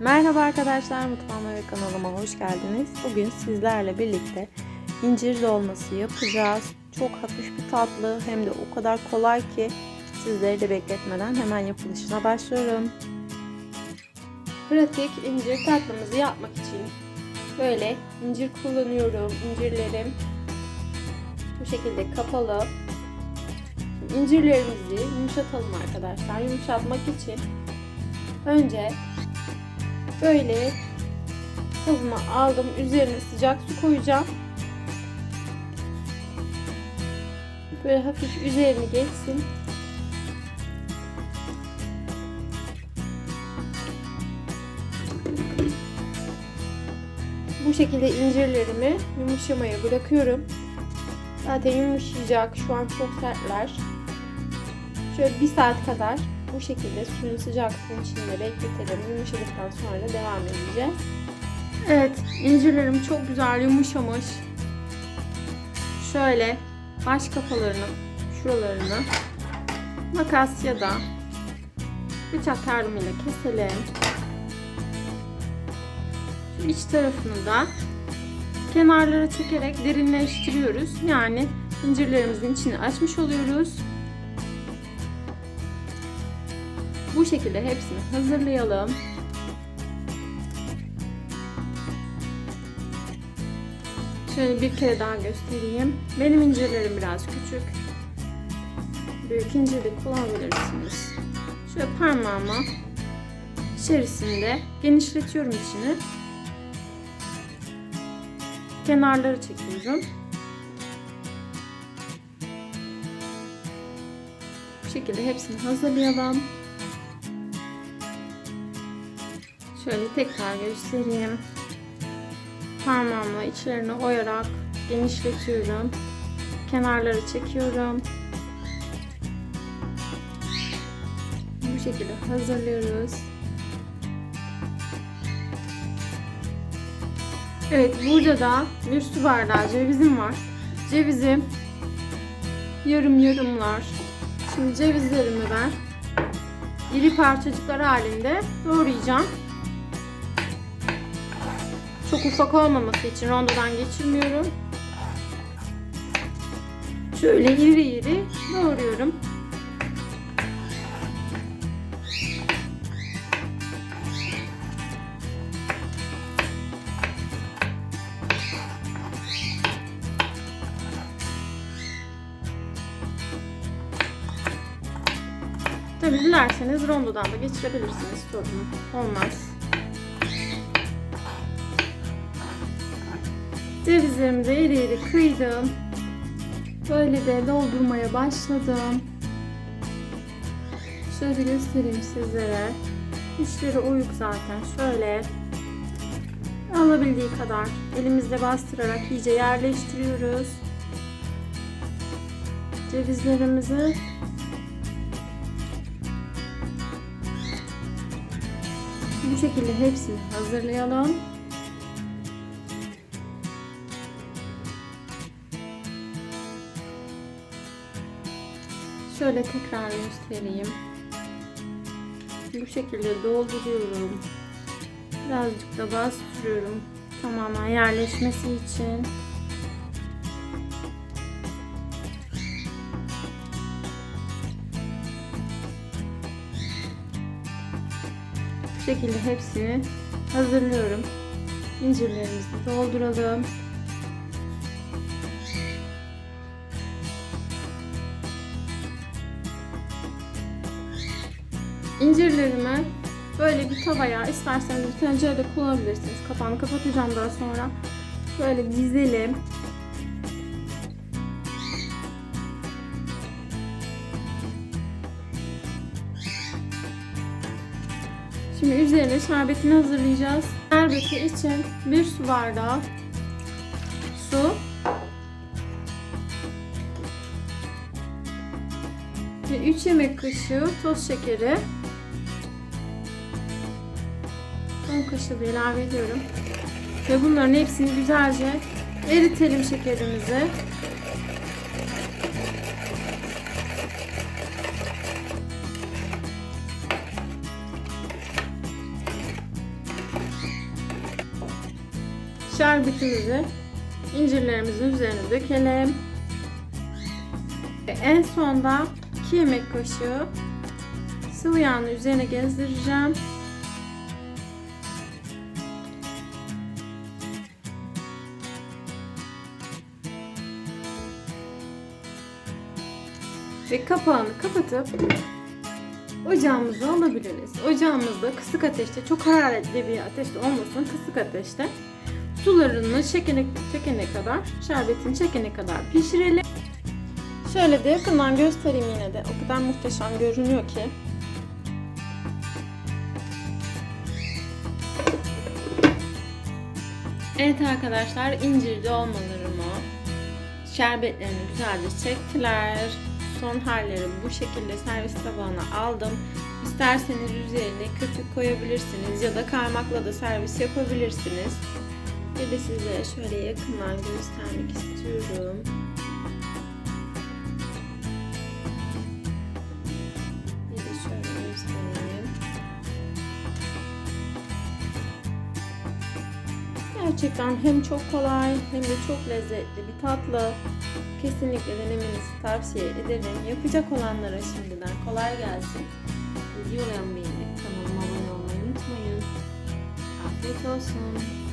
Merhaba arkadaşlar, mutfağıma ve kanalıma hoş geldiniz. Bugün sizlerle birlikte incir dolması yapacağız. Çok hafif bir tatlı hem de o kadar kolay ki sizleri de bekletmeden hemen yapılışına başlıyorum. Pratik incir tatlımızı yapmak için böyle incir kullanıyorum. İncirlerim bu şekilde kapalı. İncirlerimizi yumuşatalım arkadaşlar. Yumuşatmak için önce böyle kabıma aldım. Üzerine sıcak su koyacağım. Böyle hafif üzerini geçsin. Bu şekilde incirlerimi yumuşamaya bırakıyorum. Zaten yumuşayacak. Şu an çok sertler. Şöyle bir saat kadar bu şekilde suyun sıcak suyun içinde bekletelim. Yumuşadıktan sonra devam edeceğiz. Evet, incirlerim çok güzel yumuşamış. Şöyle baş kafalarını, şuralarını makas ya da bıçak yardımıyla keselim. Şu iç tarafını da kenarlara çekerek derinleştiriyoruz. Yani incirlerimizin içini açmış oluyoruz. Bu şekilde hepsini hazırlayalım. Şöyle bir kere daha göstereyim. Benim incirlerim biraz küçük. Büyük incir de kullanabilirsiniz. Şöyle parmağıma içerisinde genişletiyorum içini. Kenarları çekiyorum. Bu şekilde hepsini hazırlayalım. Şöyle tekrar göstereyim. Parmağımla içlerini oyarak genişletiyorum. Kenarları çekiyorum. Bu şekilde hazırlıyoruz. Evet burada da bir su bardağı cevizim var. Cevizim yarım yarımlar. Şimdi cevizlerimi ben iri parçacıklar halinde doğrayacağım. Çok ufak olmaması için rondodan geçirmiyorum. Şöyle iri iri doğruyorum. Tabi dilerseniz rondodan da geçirebilirsiniz sorun olmaz. Cevizlerimi de iri iri kıydım. Böyle de doldurmaya başladım. Şöyle göstereyim sizlere. İçleri oyuk zaten. Şöyle alabildiği kadar elimizle bastırarak iyice yerleştiriyoruz. Cevizlerimizi bu şekilde hepsini hazırlayalım. Şöyle tekrar göstereyim. Bu şekilde dolduruyorum. Birazcık da bastırıyorum. Tamamen yerleşmesi için. Bu şekilde hepsini hazırlıyorum. İncirlerimizi dolduralım. İncirlerimi böyle bir tavaya isterseniz bir tencerede kullanabilirsiniz. Kapağını kapatacağım daha sonra. Böyle dizelim. Şimdi üzerine şerbetini hazırlayacağız. Şerbeti için bir su bardağı su ve 3 yemek kaşığı toz şekeri 10 kaşığı da ilave ediyorum. Ve bunların hepsini güzelce eritelim şekerimizi. şerbetimizi incirlerimizin üzerine dökelim. Ve en sonda 2 yemek kaşığı sıvı yağını üzerine gezdireceğim. Ve kapağını kapatıp ocağımıza alabiliriz. Ocağımızda kısık ateşte, çok hararetli bir ateşte olmasın, kısık ateşte sularını çekene, çekene kadar, şerbetini çekene kadar pişirelim. Şöyle de yakından göstereyim yine de. O kadar muhteşem görünüyor ki. Evet arkadaşlar incirli olmalarımı şerbetlerini güzelce çektiler. Son halleri bu şekilde servis tabağına aldım. İsterseniz üzerine köpük koyabilirsiniz ya da kaymakla da servis yapabilirsiniz. Bir de size şöyle yakından göstermek istiyorum. Gerçekten hem çok kolay hem de çok lezzetli bir tatlı. Kesinlikle denemenizi tavsiye ederim. Yapacak olanlara şimdiden kolay gelsin. Videomu beğenip kanalıma abone olmayı unutmayın. Afiyet olsun.